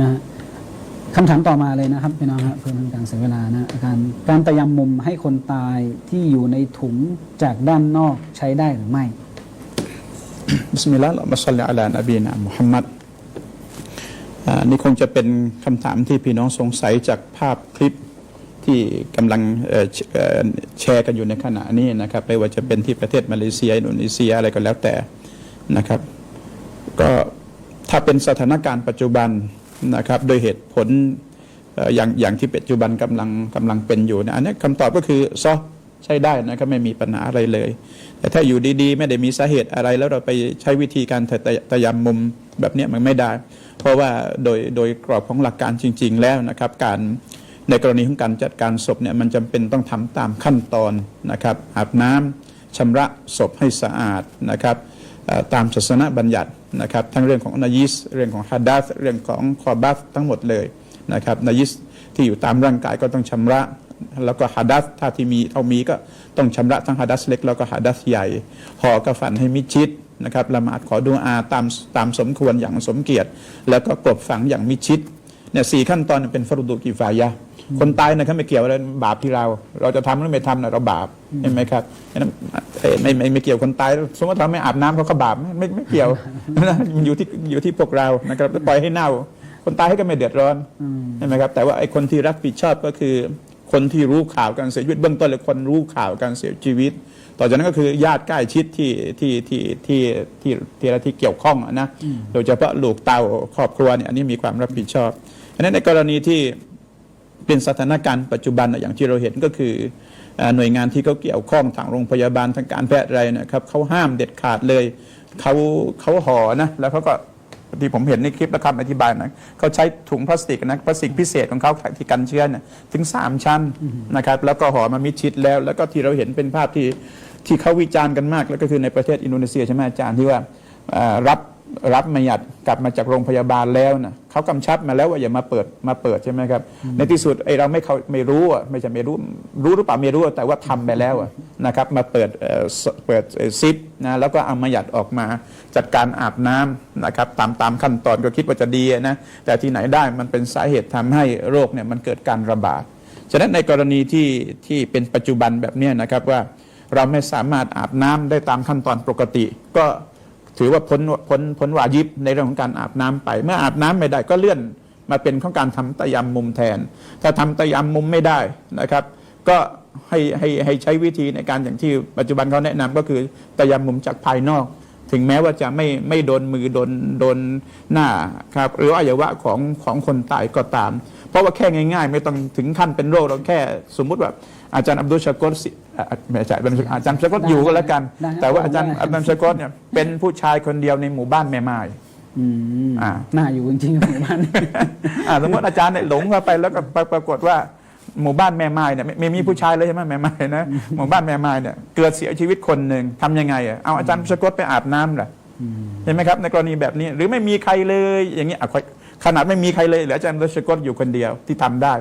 นะคำถามต่อมาเลยนะครับพี่น้องครับเพื่อเป็นการเสียเวลานะการการตะยำมุมให้คนตายที่อยู่ในถุงจากด้านนอกใช้ได้หรือไม่ บิสมิลลาห์อัลลอฮุมะศ็อลลิอะลานบีนะมุฮัมมัดอ่านี่คงจะเป็นคำถามที่พี่น้องสงสัยจากภาพคลิปที่กำลังเอ่อแชเอ่อแชร์กันอยู่ในขณะนี้นะครับไม่ว่าจะเป็นที่ประเทศมาเลเซียอินโดนีเซียอะไรก็แล้วแต่นะครับ ก็ถ้าเป็นสถานการณ์ปัจจุบัน นะครับโดยเหตุผลอย่างอย่างที่ปัจจุบันกำลังกำลังเป็นอยู่เนยอันนี้คำตอบก็คือซอใช้ได้นะครับไม่มีปัญหาอะไรเลย แต่ถ้าอยู่ดีๆ ไม่ได้มีสาเหตุอะไรแล้วเราไปใช้วิธีการตะตะตยำมุมแบบนี้มันไม่ได้ เพราะว่าโดยโดยกรอบของหลักการจริง ๆ แล้วนะครับ การในกรณีของการจัดการศพเนี่ยมันจำเป็นต้องทำตามขั้นตอนนะครับอาบน้ำชำระศพให้สะอาดนะครับตามศาสนบัญญัติ นะครับทั้งเรื่องของนายิสเรื่องของฮัดดัสเรื่องของคอบัสทั้งหมดเลยนะครับนายิสที่อยู่ตามร่างกายก็ต้องชำระ แล้วก็ฮัดดัสถ้าที่มีเท่ามีก็ต้องชำระทั้งฮัดดัสเล็กแล้วก็ฮัดดัสใหญ่ห่อกระฝันให้มิดชิดนะครับละหมาดขอดูอาตามตามสมควรอย่างสมเกียรติ แล้วก็กลบฝังอย่างมิดชิด เนี่ยสี่ขั้นตอนเป็นฟรุดุกิฟายะคนตายนะครับไม่เกี่ยวอะไรบาปที่เรา เราจะทำหรือไม่ทำนะเราบาปเห็นไหมครับไม่ไม่ไม่เกี่ยวคนตายสมมติเราไม่อาบน้ำเขาก็บาปไม่ไม่เกี่ยวนะอยู่ที่อยู่ที่พวกเรานะครับปล่อยให้เน่า คนตายให้ก็ไม่เดือดร้อนเห็นไหมครับ แต่ว่าไอ้คนที่รับผิดชอบก็คือ คนที่รู้ข่าวการเสียชีวิตเบื้องต้นหรือคนรู้ข่าวการเสียชีวิต ต่อจากนั้นก็คือญาติใกล้ชิดที่ที่ที่ที่ที่ที่ที่เกี่ยวข้องนะโดยเฉพาะลูกเต่าครอบครัวเนี่ยอันนี้มีความรับผิดชอบ อันนั้นในกรณีที่เป็นสถานการณ์ปัจจุบันอะอย่างที่เราเห็นก็คืออหน่วยงานที่เขาเกี่ยวข้องทางโรงพยาบาลทางการแพทย์อะไรนะครับเขาห้ามเด็ดขาดเลยเขาเขาห่อนะแล้วเขาก็ที่ผมเห็นในคลิปและคำอธิบายนะเขาใช้ถุงพลาสติกนะพลาสติกพิเศษของเขาที่กันเชื้อเนี่ยถึง 3 ชั้นนะครับแล้วก็ห่อมามิดชิดแล้ว แล้วก็ที่เราเห็นเป็นภาพที่ที่เขาวิจารณ์กันมาก แล้วก็คือในประเทศอินโดนีเซียใช่ไหมอาจารย์ที่ว่ารับ รับมาหยัดกลับมาจากโรงพยาบาลแล้วนะเขากำชับมาแล้วว่าอย่ามาเปิดมาเปิดใช่ไหมครับ ในที่สุดไอเราไม่เขาไม่รู้อะไม่ใช่ไม่รู้รู้หรือเปล่าไม่รู้อะแต่ว่าทำไปแล้วอะนะครับ มาเปิดเอ่อสเปิดเอ่อซิปนะแล้วก็เอามาหยัดออกมาจัดการอาบน้ำนะครับ ตามตามขั้นตอนก็คิดว่าจะดีนะแต่ที่ไหนได้มันเป็นสาเหตุทำให้โรคเนี่ยมันเกิดการระบาดฉะนั้นในกรณีที่ที่เป็นปัจจุบันแบบเนี้ยนะครับว่าเราไม่สามารถอาบน้ำได้ตามขั้นตอนปกติ ก็ ถือว่าพ้นพ้นพ้นวายิบในเรื่องของการอาบน้ำไป เมื่ออาบน้ำไม่ได้ก็เลื่อนมาเป็นของการทำตะยำมุมแทน ถ้าทำตะยำมุมไม่ได้นะครับ ก็ให้ให้ให้ใช้วิธีในการอย่างที่ปัจจุบันเขาแนะนำก็คือตะยำมุมจากภายนอก ถึงแม้ว่าจะไม่ไม่โดนมือโดนโดนหน้าครับหรือว่าอวัยวะของของคนตายก็ตาม เพราะว่าแค่ง่าย ๆ ไม่ต้องถึงขั้นเป็นโรคเราแค่สมมุติว่าอาจารย์อับดุลชากรสิอะไม่ใช่อาจารย์ชากรอยู่ก็แล้วกันได้ครับแต่ว่าอาจารย์ได้อับดุลชากรเนี่ยเป็นผู้ชายคนเดียวในหมู่บ้านแม่ไม้อืมอ่าน่าอยู่จริงๆครับหมู่บ้านอ่าสมมติอาจารย์เนี่ยหลงเข้าไปแล้วก็ปรปรากฏว่า หมู่บ้านแม่ไม้เนี่ยไม่ไม่มีผู้ชายเลยใช่ไหมแม่ไม้นะหมู่บ้านแม่ไม้เนี่ยเกิดเสียชีวิตคนหนึ่งทำยังไงอะเอาอาจารย์ชากรไปอาบน้ำล่ะเห็นไหมครับในกรณีแบบนี้หรือไม่มีใครเลยอย่างนี้อะขอขนาดไม่มีใครเลยเหลืออาจารย์รัชกรอยู่คนเดียวที่ทำได้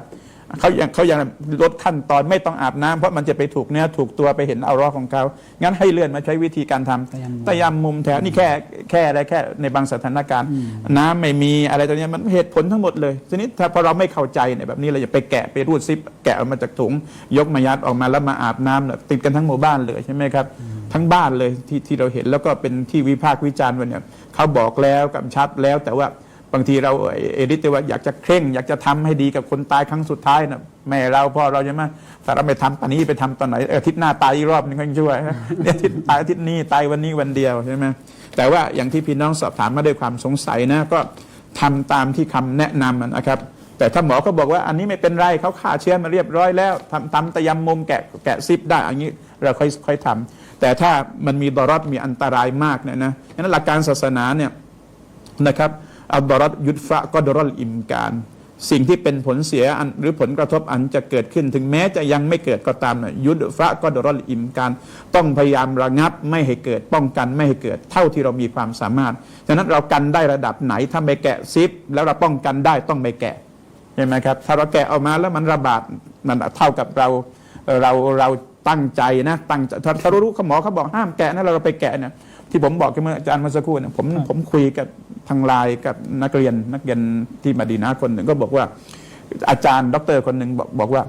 เขายังเขายังลดขั้นตอนไม่ต้องอาบน้ำเพราะมันจะไปถูกเนื้อถูกตัวไปเห็นเอารอของเขา งั้นให้เลื่อนมาใช้วิธีการทำตะยำมุมตะยำมุมแถวนี่แค่แค่อะไรแค่ในบางสถานการณ์ น้ำไม่มีอะไรตัวนี้ยมันเหตุผลทั้งหมดเลยทีนี้ถ้าพอเราไม่เข้าใจเนี่ยแบบนี้เราอย่าไปแกะไปรูดซิปแกะออกมาจากถุง ยกมายัดออกมาแล้วมาอาบน้ำเนี่ยติดกันทั้งหมู่บ้านเลยใช่ไหมครับทั้งบ้านเลยที่ที่เราเห็นแล้วก็เป็นที่วิพากษ์วิจารณ์วันเนี่ยเขาบอกแล้วกำชับแล้วแต่ว่า บางทีเราเอดิตว่าอยากจะเคร่ง อยากจะทำให้ดีกับคนตายครั้งสุดท้ายนะแม่เราพ่อเราใช่ไหมถ้าเราไม่ทำตอนนี้ไปทำตอนไหนอาทิตย์หน้าตายอีกรอบนึงก็ยังช่วยเนี่ยอาทิตย์ตายอาทิตย์นี้ตายวันนี้วันเดียวใช่ไหมแต่ว่าอย่างที่พี่น้องสอบถามมาด้วยความสงสัยนะก็ทำตามที่คำแนะนำนะครับ แต่ถ้าหมอก็บอกว่าอันนี้ไม่เป็นไรเขาฆ่าเชื้อมาเรียบร้อยแล้วทำทำตะยำมุมแกะแกะซิปได้อันนี้เราค่อยค่อยทำแต่ถ้ามันมีดรอดมีอันตรายมากเนี่ยนะฉะนั้นหลักการศาสนาเนี่ยนะครับ อัลดรอดยุดฟะก็ดรอลอิมการ สิ่งที่เป็นผลเสียอันหรือผลกระทบอันจะเกิดขึ้น ถึงแม้จะยังไม่เกิดก็ตามนะยุดฟะก็ดรอลอิมการ ต้องพยายามระงับไม่ให้เกิดป้องกันไม่ให้เกิดเท่าที่เรามีความสามารถฉะนั้นเรากันได้ระดับไหนถ้าไม่แกะซิปแล้วเราป้องกันได้ต้องไม่แกะเห็นไหมครับถ้าเราแกะออกมาแล้วมันระบาดมันเท่ากับเราเราเราตั้งใจนะตั้งจถ้าถ้าเรารู้ขหมอเขาบอกห้ามแกะนะเราไปแกะเนี่ยที่ผมบอกกันเมื่ออาจารย์เมื่อสักครู่เนี่ยผมผมคุยกับ ทางไลน์กับนักเรียนนักเรียนที่มาดีนาคนหนึ่งก็บอกว่า อาจารย์ด็อกเตอร์คนหนึ่งบอกบอกว่า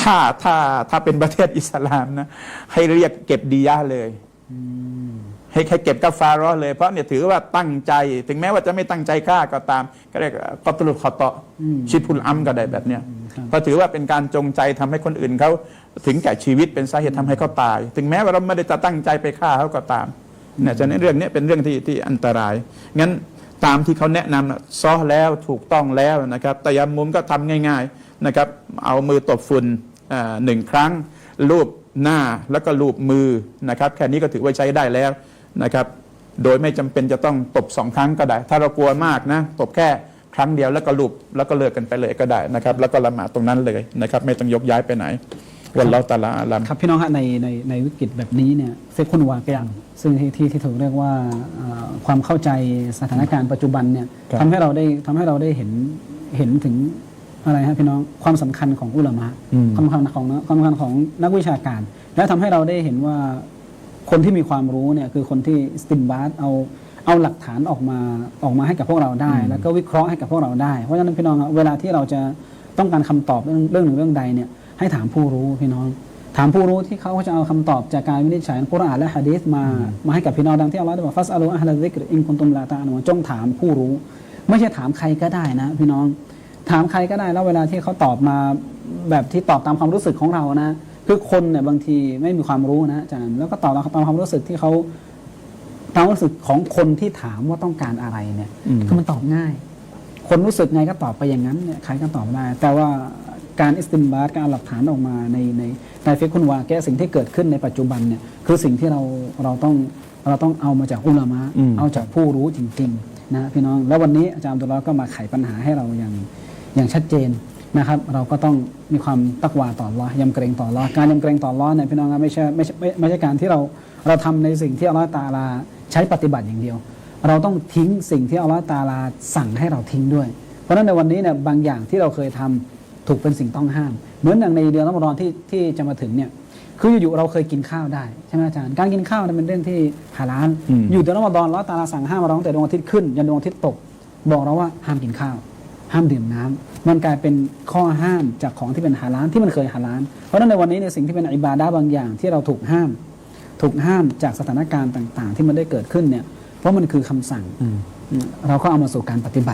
ถ้าถ้าถ้าเป็นประเทศอิสลามนะ ให้เรียกเก็บดียะห์เลยให้ให้เก็บกาฟารอเลย เพราะเนี่ยถือว่าตั้งใจ ถึงแม้ว่าจะไม่ตั้งใจฆ่าก็ตาม ก็เรียกกอตลุขอตออชิพุลอัมก็ได้แบบเนี้ยครับเพราะถือว่าเป็นการจงใจทำให้คนอื่นเขาถึงแก่ชีวิตเป็นสาเหตุทำให้เขาตาย ถึงแม้ว่าเราไม่ได้จะตั้งใจไปฆ่าเขาก็ตามเนี่ยฉะนั้นเรื่องนี้เป็นเรื่องที่ที่อันตราย งั้นตามที่เขาแนะนำนะซอแล้วถูกต้องแล้วนะครับแต่ยามมุมก็ทำง่ายๆนะครับ เอามือตบฝุ่นอ่าหนึ่งครั้งรูปหน้าแล้วก็รูปมือนะครับ แค่นี้ก็ถือว่าใช้ได้แล้วนะครับ โดยไม่จำเป็นจะต้องตบสองครั้งก็ได้ ถ้าเรากลัวมากนะตบแค่ครั้งเดียวแล้วก็รูปแล้วก็เลิกกันไปเลยก็ได้นะครับ แล้วก็ละหมาดตรงนั้นเลยนะครับ ไม่ต้องยกย้ายไปไหน วันเราตาลาอาลัมครับพี่น้องฮะในในในวิกฤตแบบนี้เนี่ยเซฟคุณวาเกียงซึ่งที่ที่ที่ถูกเรียกว่าเอ่อความเข้าใจสถานการณ์ปัจจุบันเนี่ยครับทำให้เราได้ทำให้เราได้เห็นเห็นถึงอะไรฮะพี่น้องความสำคัญของอุลามะอืมความสำคัญของความสำคัญของนักวิชาการ และทำให้เราได้เห็นว่าคนที่มีความรู้เนี่ยคือคนที่สติมบาร์เอาเอาหลักฐานออกมาออกมาให้กับพวกเราได้ แล้วก็วิเคราะห์ให้กับพวกเราได้ เพราะฉะนั้นพี่น้องครับเวลาที่เราจะต้องการคำตอบเรื่องเรื่องหนึ่งเรื่องใดเนี่ย ให้ถามผู้รู้พี่น้อง ถามผู้รู้ที่เขาจะเอาคำตอบจากการวินิจฉัยกุรอานและฮะดีษมามาให้กับพี่น้องดังที่อัลลอฮฺได้บอกฟัสอัลูอัลลซิกรอินคุนตุมลาตาอันจงถามผู้รู้ ไม่ใช่ถามใครก็ได้นะ พี่น้อง ถามใครก็ได้แล้วเวลาที่เขาตอบมาแบบที่ตอบตามความรู้สึกของเรานะคือคนเนี่ยบางทีไม่มีความรู้นะอาจารย์แล้วก็ตอบตามความรู้สึกที่เขาตามความรู้สึกของคนที่ถามว่าต้องการอะไรเนี่ยอืมคือมันตอบง่าย คนรู้สึกไงก็ตอบไปอย่างนั้นเนี่ยใครก็ตอบได้ แต่ว่า การอิสติมบาร์การเอาหลักฐานออกมาในในในฟิกคุณวาแก้สิ่งที่เกิดขึ้นในปัจจุบันเนี่ยคือสิ่งที่เราเราต้องเราต้องเอามาจากอุลามะอืมเอาจากผู้รู้จริงๆนะพี่น้องแล้ววันนี้อาจารย์อับดุลลอฮ์ก็มาไขปัญหาให้เราอย่างอย่างชัดเจนนะครับ เราก็ต้องมีความตักวาต่ออัลลอฮ์ยำเกรงต่ออัลลอฮ์การยำเกรงต่ออัลลอฮ์เนี่ยพี่น้องครับไม่ใช่ไม่ใช่ไม่ไม่ใช่การที่เราเราทำในสิ่งที่อัลลอฮ์ตาอาลาใช้ปฏิบัติอย่างเดียว เราต้องทิ้งสิ่งที่อัลลอฮ์ตาอาลาสั่งให้เราทิ้งด้วย เพราะฉะนั้นในวันนี้เนี่ยบางอย่างที่เราเคยทำ ถูกเป็นสิ่งต้องห้าม เหมือนอย่างในเดือนรอมฎอนที่ที่จะมาถึงเนี่ยคืออยู่ๆเราเคยกินข้าวได้ใช่ไหมอาจารย์การกินข้าวเนี่ยเป็นเรื่องที่ฮาลาลอืมอยู่เดือนรอมฎอนอัลลอฮ์ตาอาลาสั่งห้ามเราตั้งแต่ดวงอาทิตย์ขึ้นยันดวงอาทิตย์ตก บอกเราว่าห้ามกินข้าว ห้ามดื่มน้ำมันกลายเป็นข้อห้ามจากของที่เป็นฮาลาลที่มันเคยฮาลาลเพราะฉะนั้นในวันนี้ในยสิ่งที่เป็นอิบาดะห์บางอย่างที่เราถูกห้าม ถูกห้ามจากสถานการณ์ต่าง ๆ ที่มันได้เกิดขึ้นเนี่ยเพราะมันคือคำสั่งเราก็เอามาสู่การปฏิบัติ